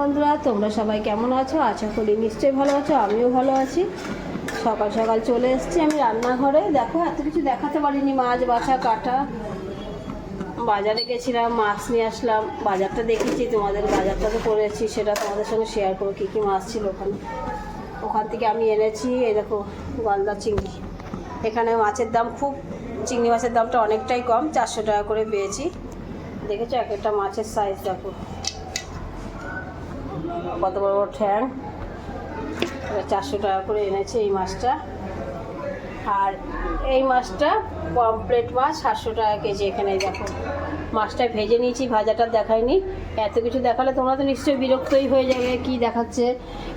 বন্ধুরা, তোমরা সবাই কেমন আছো? আশা করি নিশ্চয়ই ভালো আছো, আমিও ভালো আছি। সকাল সকাল চলে এসেছি আমি রান্নাঘরে। দেখো, এত কিছু দেখাতে পারিনি, মাছ বাছা, কাটা। বাজারে গেছিলাম, মাছ নিয়ে আসলাম। বাজারটা দেখেছি, তোমাদের বাজারটা তো করেছি, সেটা তোমাদের সঙ্গে শেয়ার করো কী কী মাছ ছিল ওখানে। ওখান থেকে আমি এনেছি, এই দেখো, গলদা চিংড়ি। এখানে মাছের দাম খুব, চিংড়ি মাছের দামটা অনেকটাই কম, চারশো টাকা করে পেয়েছি। দেখেছ, এক একটা মাছের সাইজ দেখো। কত বড় বড় ঠ্যাং? চারশো টাকা করে এনেছে এই মাছটা। আর এই মাছটা পমপ্লেট মাছ, সাতশো টাকা কেজি এখানে দেখো। মাছটা ভেজে নিয়েছি, ভাজাটা দেখাইনি। এত কিছু দেখালে তোমরা তো নিশ্চয়ই বিরক্তই হয়ে যাবে কি দেখাচ্ছে।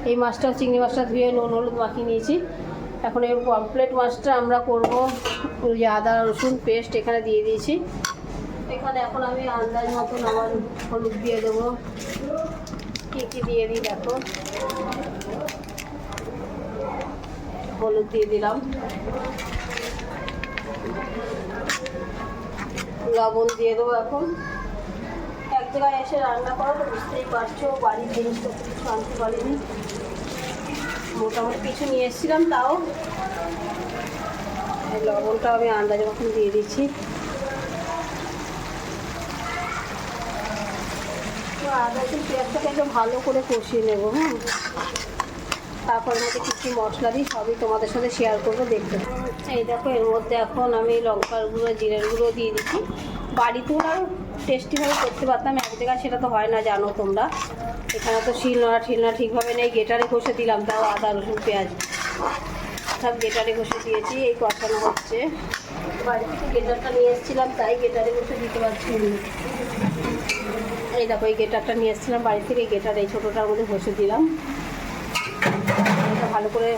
এই মাছটা, চিংড়ি মাছটা ধুয়ে নুন হলুদ মাখিয়ে নিয়েছি। এখন এই পমপ্লেট মাছটা আমরা করব যে আদা, রসুন পেস্ট এখানে দিয়ে দিয়েছি। এখানে এখন আমি আন্দাজ মতন আমার হলুদ দিয়ে দেবো। কী কী দিয়ে দিই দেখো? হলুদ দিয়ে দিলাম। লবণ দিয়ে দেবো এখন। এক জায়গায় এসে রান্না করো তো বুঝতেই পারছ, বাড়ির জিনিসপত্র কিছু আনতে পারিনি। মোটামুটি কিছু নিয়ে এসেছিলাম তাও। লবণটা আমি আন্দাজে মতন দিয়ে দিচ্ছি। আদা ভালো করে কষিয়ে নেব হ্যাঁ? তারপর মশলা দিই সবই তোমাদের সাথে শেয়ার করব দেখবে এই দেখো, এর মধ্যে এখন আমি লঙ্কার গুঁড়ো গুঁড়ো দিয়ে দিচ্ছি। বাড়িতেও আরও টেস্টিভাবে করতে পারতাম, এক জায়গায় সেটা তো হয় না, জানো তোমরা। এখানে তো শিলনোড়া ঠিলনোড়া ঠিকভাবে নেই, গেটারে কষে দিলাম, তাও আদা, রসুন, পেঁয়াজ। সব গেটারে কষে দিয়েছি, এই কষানো হচ্ছে। বাড়ি থেকে গেটারটা নিয়ে এসেছিলাম, তাই গেটারে বসে দিতে পারছি। এই দেখো, এই গেটারটা নিয়ে এসেছিলাম, বাড়ি থেকে গেটার এই ছোটোটার মধ্যে বসে দিলাম। এটা ভালো করে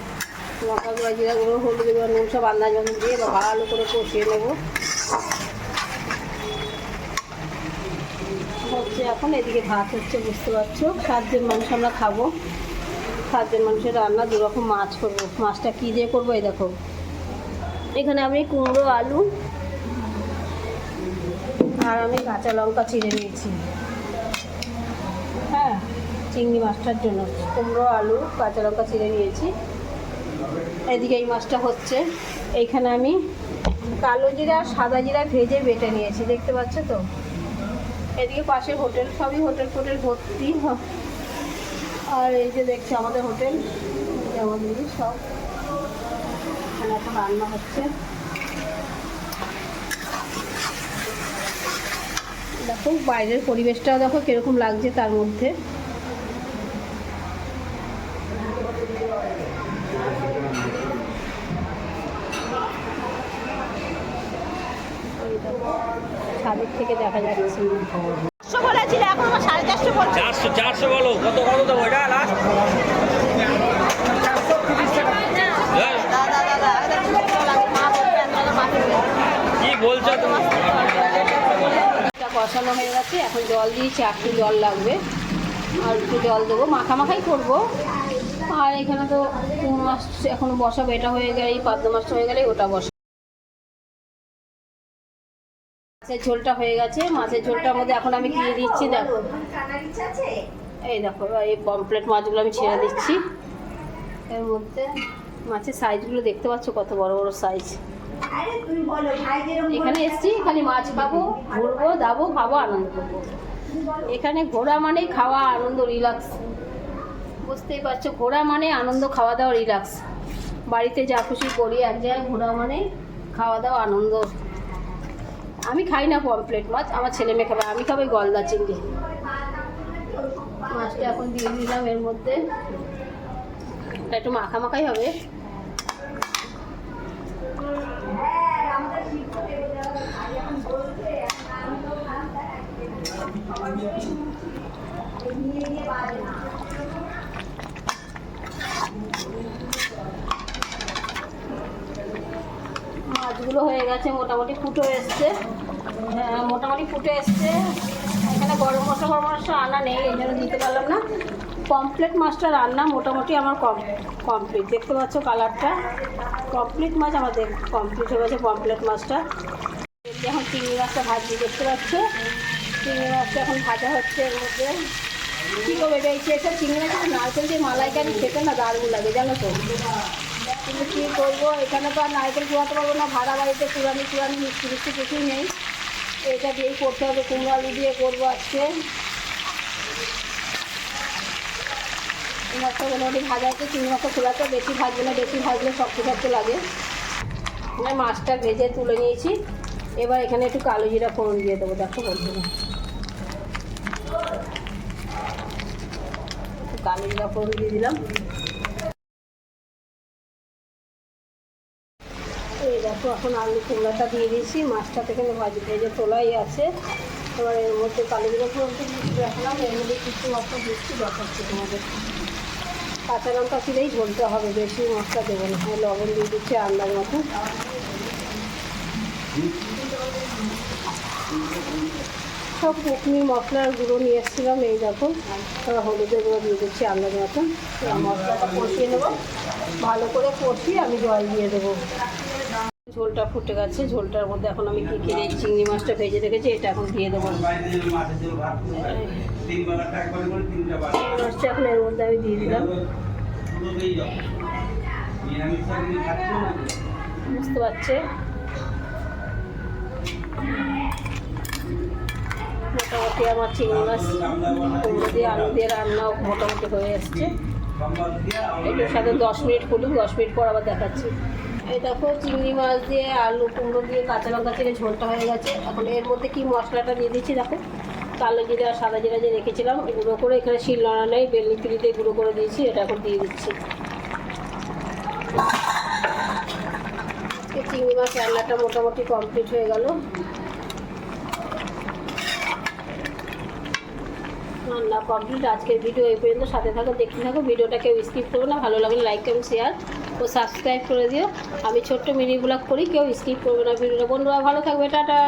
লঙ্কা গুঁড়ো, জিরা গুঁড়ো, হলুদ গুঁড়ো, নুন সব আন্দাজ মতন দিয়ে এবার ভালো করে কষিয়ে নেব। হচ্ছে এখন এদিকে ভাত হচ্ছে, বুঝতে পারছ? সাতজন মানুষ আমরা খাব। সাতজন মানুষের রান্না দু রকম মাছ করব। মাছটা কী দিয়ে করব, এই দেখো। এখানে আমি কুমড়ো, আলু আর আমি কাঁচা লঙ্কা চিড়ে নিয়েছি। চিংড়ি মাছটার জন্য। কুমড়ো, আলু, কাঁচা লঙ্কা চিড়ে নিয়েছি। এদিকে এই মাছটা হচ্ছে। এইখানে আমি কালো জিরা আর সাদা জিরা ভেজে বেটে নিয়েছি। দেখতে পাচ্ছ তো? এদিকে পাশে হোটেল, সবই হোটেল ফোটেল ভর্তি। আর এই যে দেখছি আমাদের হোটেল, এই যে আমাদের এই সব। এখানে এখন রান্না হচ্ছে। দেখো, বাইরের পরিবেশটাও দেখো কীরকম লাগছে তার মধ্যে এই দেখো, ছাদের থেকে দেখা যাচ্ছে। চারশো বলেছিল এখন আমার সাড়ে চারশো বলছে চারশো চারশো বলো কত কত দেবো এটা লাস্ট কি বলছো তুমি? কষানো হয়ে গেছে এখন জল দিয়েছি একটু জল লাগবে। আর একটু জল দেবো মাখা মাখাই করব। আর এখানে তো কোন মাছ এখন বসাবো এটা হয়ে গেলে এই পাবদা মাছটা হয়ে গেলে ওটা বসা মাছের ঝোলটা হয়ে গেছে। মাছের ঝোলটার মধ্যে এখন আমি দিয়ে দিচ্ছি, দেখো। এই দেখো, এই পমপ্লেট মাছগুলো আমি ছেড়ে দিচ্ছি। এর মধ্যে মাছের সাইজগুলো দেখতে পাচ্ছ কত বড় বড় সাইজ। এখানে এসছি খালি মাছ খাব, ঘুরবো, দাবো, খাব, আনন্দ করব। এখানে ঘোরা মানে খাওয়া, আনন্দ, রিল্যাক্স। বুঝতেই পারছ ঘোরা মানে আনন্দ, খাওয়া দাওয়া, রিল্যাক্স। বাড়িতে যা খুশি করি, এক জায়গায় ঘোরা মানে খাওয়া দাওয়া, আনন্দ। আমি খাই না পমপ্লেট মাছ, আমার ছেলে মেয়ে খাবে, আমি খাব গলদা চিংড়ি। মাছটা এখন দিয়ে দিলাম এর মধ্যে। এটা একটু মাখা মাখাই হবে। মাছগুলো হয়ে গেছে, মোটামুটি ফুটো এসছে। হ্যাঁ মোটামুটি ফুটে এসছে। এখানে গরম মশলা গরম মশলা আনা নেই, এই জন্য দিতে পারলাম না। কমপ্লিট মাছটা রান্না মোটামুটি আমার কম কমপ্লিট দেখতে পাচ্ছ কালারটা। কমপ্লিট মাছ আমাদের কমপ্লিট হয়ে গেছে কমপ্লিট মাছটা এখন চিংড়ি মাছটা ভাজি, দেখতে পাচ্ছ? চিংড়ি মাছটা এখন ভাজা হচ্ছে এর মধ্যে। কী করবে এটা এসব চিংড়ি মাছ নারকেল দিয়ে মালাইকারি খেতে না দারুণ লাগে, জানো তো? কিন্তু কী করব? এখানে তো আর নারকেল কুড়াতে পারব না, ভাড়া বাড়িতে পুরানি পুরানি মিষ্টি মিষ্টি কিছুই নেই। এটা দিয়েই করতে হবে, কুমড়ো আলু দিয়ে করব আজকে। মোটামুটি ভাজা আছে, চিংড়ি মাছটা খোলাতে বেশি ভাজবে না, বেশি ভাজলে শক্ত শক্ত লাগে। এখানে মাছটা ভেজে তুলে নিয়েছি। এবার এখানে একটু কালো জিরা ফোড়ন দিয়ে দেবো, দেখো বন্ধুরা। একটু কালো জিরা ফোড়ন দিয়ে দিলাম। দেখো এখন আলু কুমড়াটা দিয়ে দিয়েছি মাছটা থেকে ভাজি ভেজে তোলাই আছে। এবার এর মধ্যে কালো জিরা ফোড়নটা দিয়ে রাখলাম এর মধ্যে কিছু মশলা দিচ্ছি, দেখাচ্ছি তোমাদের। কাঁচা লঙ্কা চিরেই ঝোলতে হবে, বেশি মশলা দেবো না লবণ দিয়ে দিচ্ছি আন্দাজ মতো। সব কুকনি মশলার গুঁড়ো নিয়ে এসেছিলাম, এই দেখো। হলুদের গুঁড়ো দিয়ে দিচ্ছি আন্দাজ মতন মশলাটা কষিয়ে নেব। ভালো করে কষিয়ে আমি জল দিয়ে দেবো। ঝোলটা ফুটে গেছে। ঝোলটার মধ্যে এখন আমি কি কী এই চিংড়ি মাছটা ভেজে রেখেছি, এটা এখন দিয়ে দেবো। মাছটা এখন এর মধ্যে আমি দিয়ে দিলাম। বুঝতে পারছে? মোটামুটি আমার চিংড়ি মাছ, কুমড়ো দিয়ে, আলু দিয়ে রান্নাও মোটামুটি হয়ে এসছে। এটার সাথে দশ মিনিট ফুটুক, দশ মিনিট পর আবার দেখাচ্ছি। এই দেখো চিংড়ি মাছ দিয়ে, আলু কুমড়ো দিয়ে, কাঁচা লঙ্কা থেকে ঝোলটা হয়ে গেছে। এখন এর মধ্যে কি মশলাটা দিয়ে দিচ্ছি দেখো? কালো জিরা আর সাদা জিরা যে রেখেছিলাম গুঁড়ো করে এখানে শিল নোড়া নেই বেলনি পিড়িতে গুঁড়ো করে দিয়েছি, এটা এখন দিয়ে দিচ্ছি। চিংড়ি মাছ রান্নাটা মোটামুটি কমপ্লিট হয়ে গেল। রান্না কমপ্লিট আজকের ভিডিও এই পর্যন্ত। সাথে থাকো, দেখতে থাকো। ভিডিওটা কেউ স্কিপ করবে না। ভালো লাগলে লাইক এবং শেয়ার ও সাবস্ক্রাইব করে দিও। আমি ছোট্ট মিনি ব্লগ করি, কেউ স্কিপ করবে না ভিডিওটা। বন্ধুরা, ভালো থাকবে। টাটা।